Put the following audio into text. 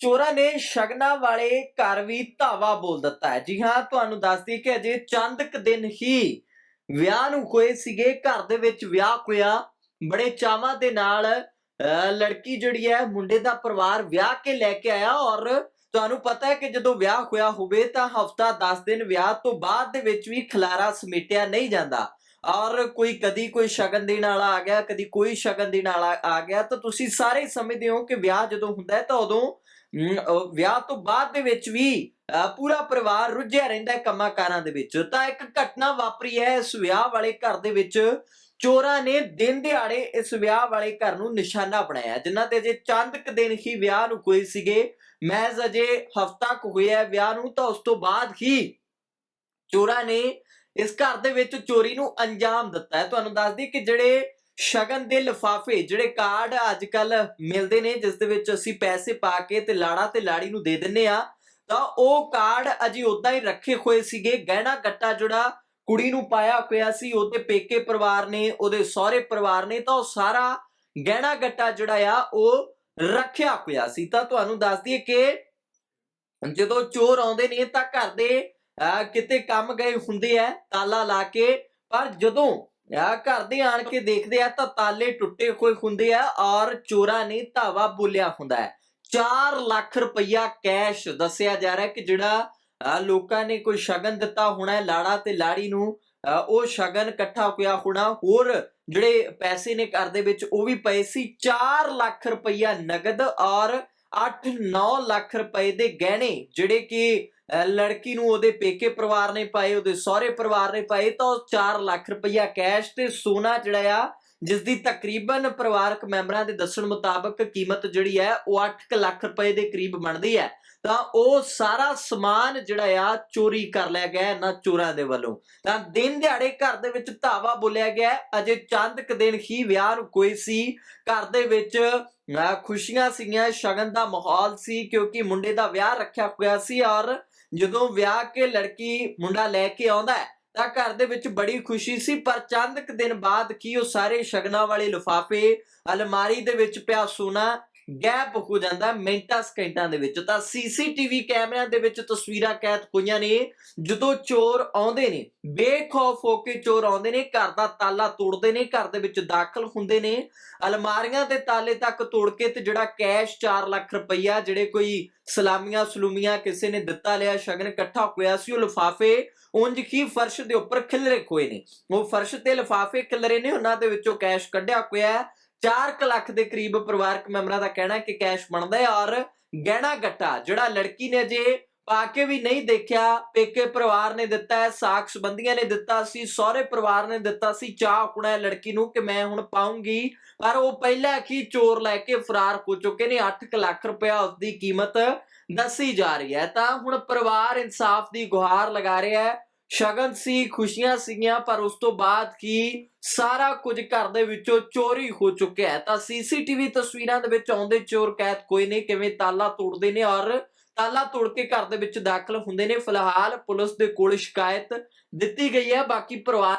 ਚੋਰਾਂ ਨੇ ਸ਼ਗਨਾ ਵਾਲੇ ਘਰ ਵੀ ਧਾਵਾ ਬੋਲ ਦਿੱਤਾ ਹੈ। ਜੀ ਹਾਂ ਤੁਹਾਨੂੰ ਦੱਸਦੀ ਦਈਏ ਕਿ ਅਜੇ ਚੰਦ ਕੁ ਦਿਨ ਹੀ ਵਿਆਹ ਨੂੰ ਹੋਏ ਸੀਗੇ। ਘਰ ਦੇ ਵਿੱਚ ਵਿਆਹ ਹੋਇਆ। ਬੜੇ ਚਾਵਾਂ ਦੇ ਨਾਲ ਅਹ, ਲੜਕੀ ਜਿਹੜੀ ਹੈ ਮੁੰਡੇ ਦਾ ਪਰਿਵਾਰ ਵਿਆਹ ਕੇ ਲੈ ਕੇ ਆਇਆ ਔਰ ਤੁਹਾਨੂੰ ਪਤਾ ਹੈ ਕਿ ਜਦੋਂ ਵਿਆਹ ਹੋਇਆ ਹੋਵੇ ਤਾਂ ਹਫਤਾ 10 ਦਿਨ ਵਿਆਹ ਤੋਂ ਬਾਅਦ ਦੇ ਵਿੱਚ ਵੀ ਖਲਾਰਾ ਸਮੇਟਿਆ ਨਹੀਂ ਜਾਂਦਾ। ਔਰ ਕੋਈ ਕਦੀ ਕੋਈ ਸ਼ਗਨ ਦੇਣ ਵਾਲਾ ਆ ਗਿਆ, ਕਦੀ ਕੋਈ ਸ਼ਗਨ ਦੇਣ ਵਾਲਾ ਆ ਗਿਆ, ਤਾਂ ਤੁਸੀਂ ਸਾਰੇ ਸਮਝਦੇ ਹੋ ਕਿ ਵਿਆਹ ਜਦੋਂ ਹੁੰਦਾ ਹੈ ਤਾਂ ਉਦੋਂ ਵਿਆਹ ਤੋਂ ਬਾਅਦ ਦੇ ਵਿੱਚ ਵੀ ਪੂਰਾ ਪਰਿਵਾਰ ਰੁੱਝਿਆ ਰਹਿੰਦਾ ਹੈ ਕੰਮਾਂ ਦੇ ਵਿੱਚ। ਤਾਂ ਇੱਕ ਘਟਨਾ ਵਾਪਰੀ ਹੈ ਇਸ ਵਿਆਹ ਵਾਲੇ ਘਰ ਦੇ ਵਿੱਚ। ਚੋਰਾਂ ਨੇ ਦਿਨ ਦਿਹਾੜੇ ਇਸ ਵਿਆਹ ਵਾਲੇ ਘਰ ਨੂੰ ਨਿਸ਼ਾਨਾ ਬਣਾਇਆ, ਜਿਨ੍ਹਾਂ ਤੇ ਅਜੇ ਚੰਦ ਕੁ ਦਿਨ ਹੀ ਵਿਆਹ ਨੂੰ ਕੋਈ ਸੀਗੇ। ਮਹਿਜ਼ ਅਜੇ ਹਫਤਾ ਕੁ ਹੋਇਆ ਵਿਆਹ ਨੂੰ, ਤਾਂ ਉਸ ਤੋਂ ਬਾਅਦ ਹੀ ਚੋਰਾਂ ਨੇ ਇਸ ਘਰ ਦੇ ਵਿੱਚ ਚੋਰੀ ਨੂੰ ਅੰਜਾਮ ਦਿੱਤਾ ਹੈ। ਤੁਹਾਨੂੰ ਦੱਸ ਦਈਏ ਕਿ ਜਿਹੜੇ ਸ਼ਗਨ ਦੇ ਲਿਫਾਫੇ, ਜਿਹੜੇ ਕਾਰਡ ਅੱਜ ਕੱਲ ਮਿਲਦੇ ਨੇ, ਜਿਸ ਦੇ ਵਿੱਚ ਅਸੀਂ ਪੈਸੇ ਪਾ ਕੇ ਤੇ ਲਾੜਾ ਤੇ ਲਾੜੀ ਨੂੰ ਦੇ ਦਿੰਨੇ ਆ ਤਾਂ ਉਹ ਕਾਰਡ ਅਜੇ ਉਦਾਂ ਹੀ ਰੱਖੇ ਹੋਏ ਸੀਗੇ। ਗਹਿਣਾ ਗੱਟਾ ਜਿਹੜਾ ਕੁੜੀ ਨੂੰ ਪਾਇਆ ਹੋਇਆ ਸੀ, ਉਹਦੇ ਪੇਕੇ ਪਰਿਵਾਰ ਨੇ, ਉਹਦੇ ਸਹੁਰੇ ਪਰਿਵਾਰ ਨੇ, ਤਾਂ ਉਹ ਸਾਰਾ ਗਹਿਣਾ ਗੱਟਾ ਜਿਹੜਾ ਆ, ਉਹ ਰੱਖਿਆ ਹੋਇਆ ਸੀ। ਤਾਂ ਤੁਹਾਨੂੰ ਦੱਸ ਦਈਏ ਕਿ ਜਦੋਂ ਚੋਰ ਆਉਂਦੇ ਨੇ ਤਾਂ ਘਰ ਦੇ ਕਿਤੇ ਕੰਮ ਗਏ ਹੁੰਦੇ ਆ ਤਾਲਾ ਲਾ ਕੇ ਪਰ ਜਦੋਂ ਆ ਘਰ ਦੇ ਆਣ ਕੇ ਦੇਖਦੇ ਆ ਤਾਂ ਤਾਲੇ ਟੁੱਟੇ ਹੋਏ ਹੁੰਦੇ ਆ ਔਰ ਚੋਰਾਂ ਨੇ ਧਾਵਾ ਬੋਲਿਆ ਹੁੰਦਾ ਹੈ। 4 ਲੱਖ ਰੁਪਈਆ ਕੈਸ਼ ਦੱਸਿਆ ਜਾ ਰਿਹਾ ਕਿ ਜਿਹੜਾ ਲੋਕਾਂ ਨੇ ਕੋਈ ਸ਼ਗਨ ਦਿੱਤਾ ਹੋਣਾ ਹੈ ਲਾੜਾ ਤੇ ਲਾੜੀ ਨੂੰ ਅਹ, ਉਹ ਸ਼ਗਨ ਇਕੱਠਾ ਹੋਇਆ ਹੋਣਾ ਹੋਰ ਜਿਹੜੇ ਪੈਸੇ ਨੇ ਘਰ ਦੇ ਵਿੱਚ ਉਹ ਵੀ ਪਏ ਸੀ। 4 ਲੱਖ ਰੁਪਈਆ ਨਗਦ ਔਰ 8-9 ਲੱਖ ਰੁਪਏ ਦੇ ਗਹਿਣੇ ਜਿਹੜੇ ਕਿ, ਅਹ, ਲੜਕੀ ਨੂੰ ਉਹਦੇ ਪੇਕੇ ਪਰਿਵਾਰ ਨੇ ਪਾਏ, ਉਹਦੇ ਸਹੁਰੇ ਪਰਿਵਾਰ ਨੇ ਪਾਏ, ਤਾਂ ਉਹ 4 ਲੱਖ ਰੁਪਈਆ ਕੈਸ਼ ਤੇ ਸੋਨਾ ਜਿਹੜਾ ਆ ਜਿਸ ਦੀ ਤਕਰੀਬਨ ਪਰਿਵਾਰਕ ਮੈਂਬਰਾਂ ਦੇ ਦੱਸਣ ਮੁਤਾਬਕ ਕੀਮਤ ਜਿਹੜੀ ਹੈ ਉਹ 8 ਲੱਖ ਰੁਪਏ ਦੇ ਕਰੀਬ ਬਣਦੀ ਹੈ। ਤਾਂ ਉਹ ਸਾਰਾ ਸਮਾਨ ਜਿਹੜਾ ਆ ਚੋਰੀ ਕਰ ਲਿਆ ਗਿਆ ਇਹਨਾਂ ਚੋਰਾਂ ਦੇ ਵੱਲੋਂ। ਤਾਂ ਦਿਨ ਦਿਹਾੜੇ ਘਰ ਦੇ ਵਿੱਚ ਧਾਵਾ ਬੋਲਿਆ ਗਿਆ ਅਜੇ ਚੰਦ ਕੁ ਦਿਨ ਹੀ ਵਿਆਹ ਨੂੰ ਕੋਈ ਸੀ। ਘਰ ਦੇ ਵਿੱਚ ਅਹ, ਖੁਸ਼ੀਆਂ ਸੀਗੀਆਂ ਸ਼ਗਨ ਦਾ ਮਾਹੌਲ ਸੀ ਕਿਉਂਕਿ ਮੁੰਡੇ ਦਾ ਵਿਆਹ ਰੱਖਿਆ ਹੋਇਆ ਸੀ ਔਰ ਜਦੋਂ ਵਿਆਹ ਕੇ ਲੜਕੀ ਮੁੰਡਾ ਲੈ ਕੇ ਆਉਂਦਾ ਹੈ ਤਾਂ ਘਰ ਦੇ ਵਿੱਚ ਬੜੀ ਖੁਸ਼ੀ ਸੀ, ਪਰ ਚੰਦ ਕੁ ਦਿਨ ਬਾਅਦ ਕੀ ਉਹ ਸਾਰੇ ਸ਼ਗਨਾਂ ਵਾਲੇ ਲਿਫਾਫੇ, ਅਲਮਾਰੀ ਦੇ ਵਿੱਚ ਪਿਆ ਸੋਨਾ ਗੈਪ ਹੋ ਜਾਂਦਾ ਮਿੰਟਾਂ, ਸਕਿੰਟਾਂ ਦੇ ਵਿੱਚ। ਤਾਂ ਸੀਸੀਟੀਵੀ ਕੈਮਰਿਆਂ ਦੇ ਵਿੱਚ ਤਸਵੀਰਾਂ ਕੈਦ ਹੋਈਆਂ ਨੇ, ਜਦੋਂ ਚੋਰ ਆਉਂਦੇ ਨੇ। ਬੇਖੌਫ ਹੋ ਕੇ ਚੋਰ ਆਉਂਦੇ ਨੇ, ਘਰ ਦਾ ਤਾਲਾ ਤੋੜਦੇ ਨੇ, ਘਰ ਦੇ ਵਿੱਚ ਦਾਖਲ ਹੁੰਦੇ ਨੇ। ਅਲਮਾਰੀਆਂ ਦੇ ਤਾਲੇ ਤੱਕ ਤੋੜ ਕੇ ਤੇ ਜਿਹੜਾ ਕੈਸ਼ 4 ਲੱਖ ਰੁਪਈਆ ਜਿਹੜੇ ਕੋਈ ਸਲਾਮੀਆਂ ਸਲੂਮੀਆਂ ਕਿਸੇ ਨੇ ਦਿੱਤਾ ਲਿਆ, ਸ਼ਗਨ ਇਕੱਠਾ ਹੋਇਆ ਸੀ, ਉਹ ਲਿਫਾਫੇ ਉਂਝ ਹੀ ਫਰਸ਼ ਦੇ ਉੱਪਰ ਖਿਲਰੇ ਹੋਏ ਨੇ। ਉਹ ਫਰਸ਼ ਤੇ ਲਿਫਾਫੇ ਖਿਲਰੇ ਨੇ, ਉਹਨਾਂ ਦੇ ਵਿੱਚੋਂ ਕੈਸ਼ ਕੱਢਿਆ ਹੋਇਆ। 4 ਲੱਖ ਦੇ ਕਰੀਬ ਪਰਿਵਾਰਕ ਮੈਂਬਰਾਂ ਦਾ ਕਹਿਣਾ ਹੈ ਕਿ ਕੈਸ਼ ਬਣਦਾ ਹੈ ਔਰ ਗਹਿਣਾ ਗੱਟਾ, ਜਿਹੜਾ ਲੜਕੀ ਨੇ ਜੇ ਪਾ ਕੇ ਵੀ ਨਹੀਂ ਦੇਖਿਆ, ਪੇਕੇ ਪਰਿਵਾਰ ਨੇ ਦਿੱਤਾ ਹੈ, ਸਾਖ ਸੰਬੰਧੀਆਂ ਨੇ ਦਿੱਤਾ ਸੀ, ਸਹੁਰੇ ਪਰਿਵਾਰ ਨੇ ਦਿੱਤਾ ਸੀ, ਚਾਹ ਕੁਣਾ ਲੜਕੀ ਨੂੰ ਕਿ ਮੈਂ ਹੁਣ ਪਾਉਂਗੀ। ਪਰ ਉਹ ਪਹਿਲਾਂ ਹੀ ਚੋਰ ਲੈ ਕੇ ਫਰਾਰ ਹੋ ਚੁੱਕੇ ਨੇ 8 ਲੱਖ ਰੁਪਇਆ ਉਸ ਦੀ ਕੀਮਤ ਦੱਸੀ ਜਾ ਰਹੀ ਹੈ। ਤਾਂ ਹੁਣ ਪਰਿਵਾਰ ਇਨਸਾਫ ਦੀ ਗੁਹਾਰ ਲਗਾ ਰਿਹਾ ਹੈ। ਸ਼ਗਨ ਸੀ, ਖੁਸ਼ੀਆਂ ਸੀਗੀਆਂ, ਪਰ ਉਸ ਤੋਂ ਬਾਅਦ ਕੀ ਸਾਰਾ ਕੁਝ ਘਰ ਦੇ ਵਿੱਚੋਂ ਚੋਰੀ ਹੋ ਚੁੱਕਿਆ ਹੈ। ਤਾਂ ਸੀਸੀਟੀਵੀ ਤਸਵੀਰਾਂ ਦੇ ਵਿੱਚ ਆਉਂਦੇ ਚੋਰ ਕੈਦ ਕੋਈ ਨਹੀਂ, ਕਿਵੇਂ ਤਾਲਾ ਤੋੜਦੇ ਨੇ ਔਰ ਤਾਲਾ ਤੋੜ ਕੇ ਘਰ ਦੇ ਵਿੱਚ ਦਾਖਲ ਹੁੰਦੇ ਨੇ। ਫਿਲਹਾਲ ਪੁਲਿਸ ਦੇ ਕੋਲ ਸ਼ਿਕਾਇਤ ਦਿੱਤੀ ਗਈ ਹੈ, ਬਾਕੀ ਪਰਿਵਾਰ